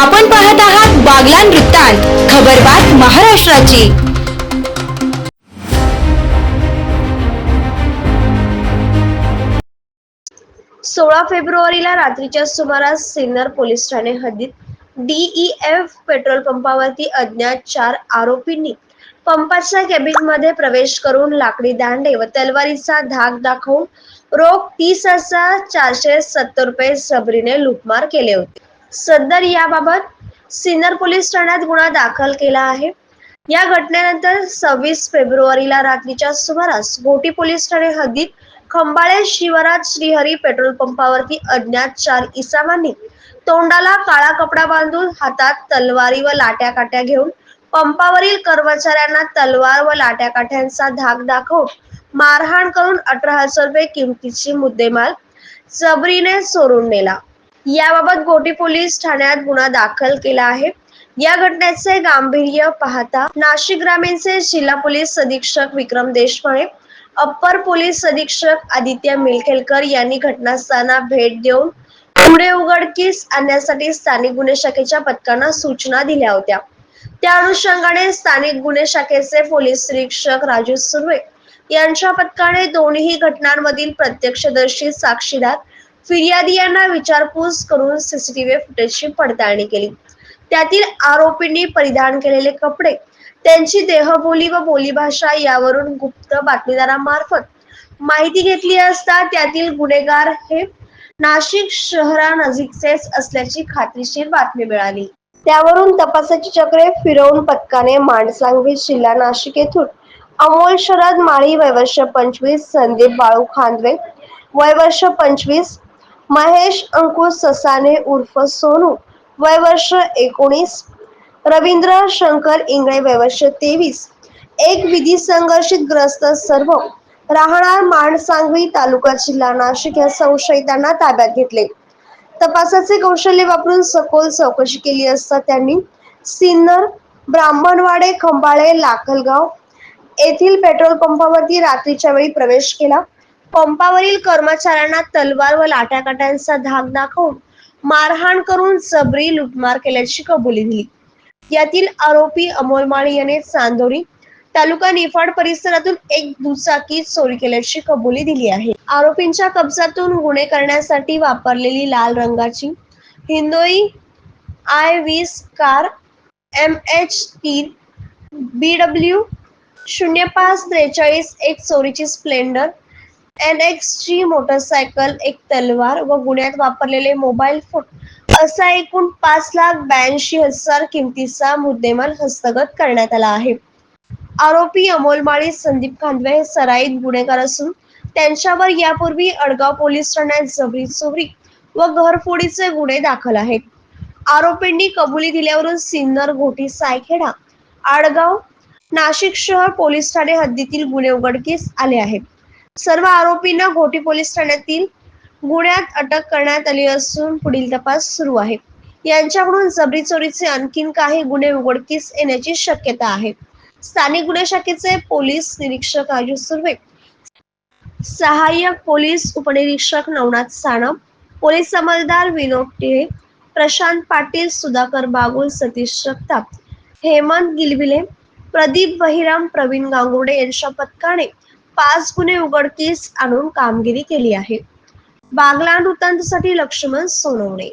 आपण पाहत आहात बागलान वृत्तांत खबरबात महाराष्ट्राची. सोळा फेब्रुवारीला रात्रीच्या सुमारास सिन्नर पोलीस ठाणे हद्दीत डीईएफ पेट्रोल पंपावरती अज्ञात चार आरोपींनी पंपाच्या केबिनमध्ये प्रवेश करून लाकडी दांडे व तलवारीचा धाक दाखवून रोख तीस हजार चारशे सत्तर रुपये सबरीने लुटमार केले होते. सदर याबाबत सिन्नर पोलीस ठाण्यात गुन्हा दाखल केला आहे. या घटनेनंतर सव्वीस फेब्रुवारीला रात्रीच्या सुमारास गोटी पोलीस ठाणे हद्दीत खंबाळे शिवराज श्रीहरी पेट्रोल पंपावरती अज्ञात चार इसामांनी तोंडाला काळा कपडा बांधून हातात तलवारी व लाट्या काट्या घेऊन पंपावरील कर्मचाऱ्यांना तलवार व लाट्या काठ्यांचा धाक दाखवून मारहाण करून अठरा हजार रुपये किमतीची मुद्देमाल जबरीने चोरून नेला. याबाबत गोटी पोलीस ठाण्यात गुन्हा दाखल केला आहे. या घटनेचे गांभीर्य पाहता नाशिक ग्रामीणचे जिल्हा पोलीस अधीक्षक विक्रम देशपांडे अप्पर पोलीस अधीक्षक आदित्य मिलखेलकर यांनी घटनास्थळांना भेट देऊन पुढे उघडकीस आणण्यासाठी स्थानिक गुन्हे शाखेच्या पथकांना सूचना दिल्या होत्या. त्या अनुषंगाने स्थानिक गुन्हे शाखेचे पोलीस निरीक्षक राजू सुर्वे यांच्या पथकाने दोन्ही घटनांमधील प्रत्यक्षदर्शी साक्षीदार फिर्यादी यांना विचारपूस करून सीसीटीव्ही फुटेजची पडताळणी केली. त्यातील आरोपींनी परिधान केलेले कपडे त्यांची देहबोली व बोलीभाषा यावरून गुप्त बातमीदारांमार्फत माहिती घेतली असता त्यातील गुन्हेगार हे नाशिक शहरानजीकचेच असल्याची खात्रीशीर बातमी मिळाली. त्यावरून तपासाची चक्रे फिरवून पथकाने माणसांगवी जिल्हा नाशिक येथून अमोल शरद माळी वयवर्ष पंचवीस संदीप बाळू खांदवे वयवर्ष पंचवीस महेश अंकुश ससाने उर्फ सोनू वयवर्ष एकोणीस रवींद्र शंकर इंगळे वयवर्ष तेवीस. एक विधी संघर्षित ग्रस्त सर्व राहणार माणसांगवी तालुका जिल्हा नाशिक या संशयितांना ताब्यात घेतले. तपासाचे कौशल्य वापरून सखोल चौकशी केली असता त्यांनी सिन्नर ब्राह्मणवाडे खंबाळे लाखलगाव येथील पेट्रोल पंपावरती रात्रीच्या वेळी प्रवेश केला. पंपावरील कर्मचाऱ्यांना तलवार व लाट्याकाट्यांचा धाक दाखवून मारहाण करून सबरी लुटमार केल्याची कबुली दिली. यातील आरोपी अमोल माळी याने चांदोरी तालुका निफाड परिसरातून एक दुचाकी चोरी केल्याची कबुली दिली आहे. आरोपींच्या कब्जातून गुन्हे करण्यासाठी वापरलेली लाल रंगाची हिंदोई आय वीस कार एम एच तीन बी डब्ल्यू शून्य पाच त्रेचाळीस एक चोरीची स्प्लेंडर एन एक्सची मोटरसायकल एक तलवार व गुन्ह्यात वापरलेले मोबाईल फोन असा एकूण पाच लाख ब्याऐंशी हजार किमतीचा मुद्देमाल हस्तगत करण्यात आला आहे. आरोपी अमोल माळी संदीप खांदवे हे सराईत गुन्हेगार असून त्यांच्यावर यापूर्वी अडगाव पोलीस ठाण्यात जबरी चोरी व घरफोडीचे गुन्हे दाखल आहेत. आरोपींनी कबुली दिल्यावरून सिन्नर घोटी सायखेडा आडगाव नाशिक शहर पोलीस ठाणे हद्दीतील गुन्हे उघडकीस आले आहेत. सर्व आरोपींना घोटी पोलीस ठाण्यातील गुन्ह्यात अटक करण्यात आली असून पुढील तपास सुरू आहे. यांच्याकडून जबरी चोरीचे आणखीन काही गुन्हे उघडकीस येण्याची शक्यता आहे. स्थानिक गुन्हे शाखेचे पोलीस निरीक्षक राजू सुर्वे सहाय्यक पोलीस उपनिरीक्षक नवनाथ सानप पोलीस अंमलदार विनोद टिळे प्रशांत पाटील सुधाकर बागुल सतीश जगताप हेमंत गिलबिले प्रदीप बहिराम प्रवीण गांगुडे यांच्या पथकाने पाच गुन्हे उघडकीस आणून कामगिरी केली आहे. बागलाण वृत्तांतासाठी लक्ष्मण सोनवणे.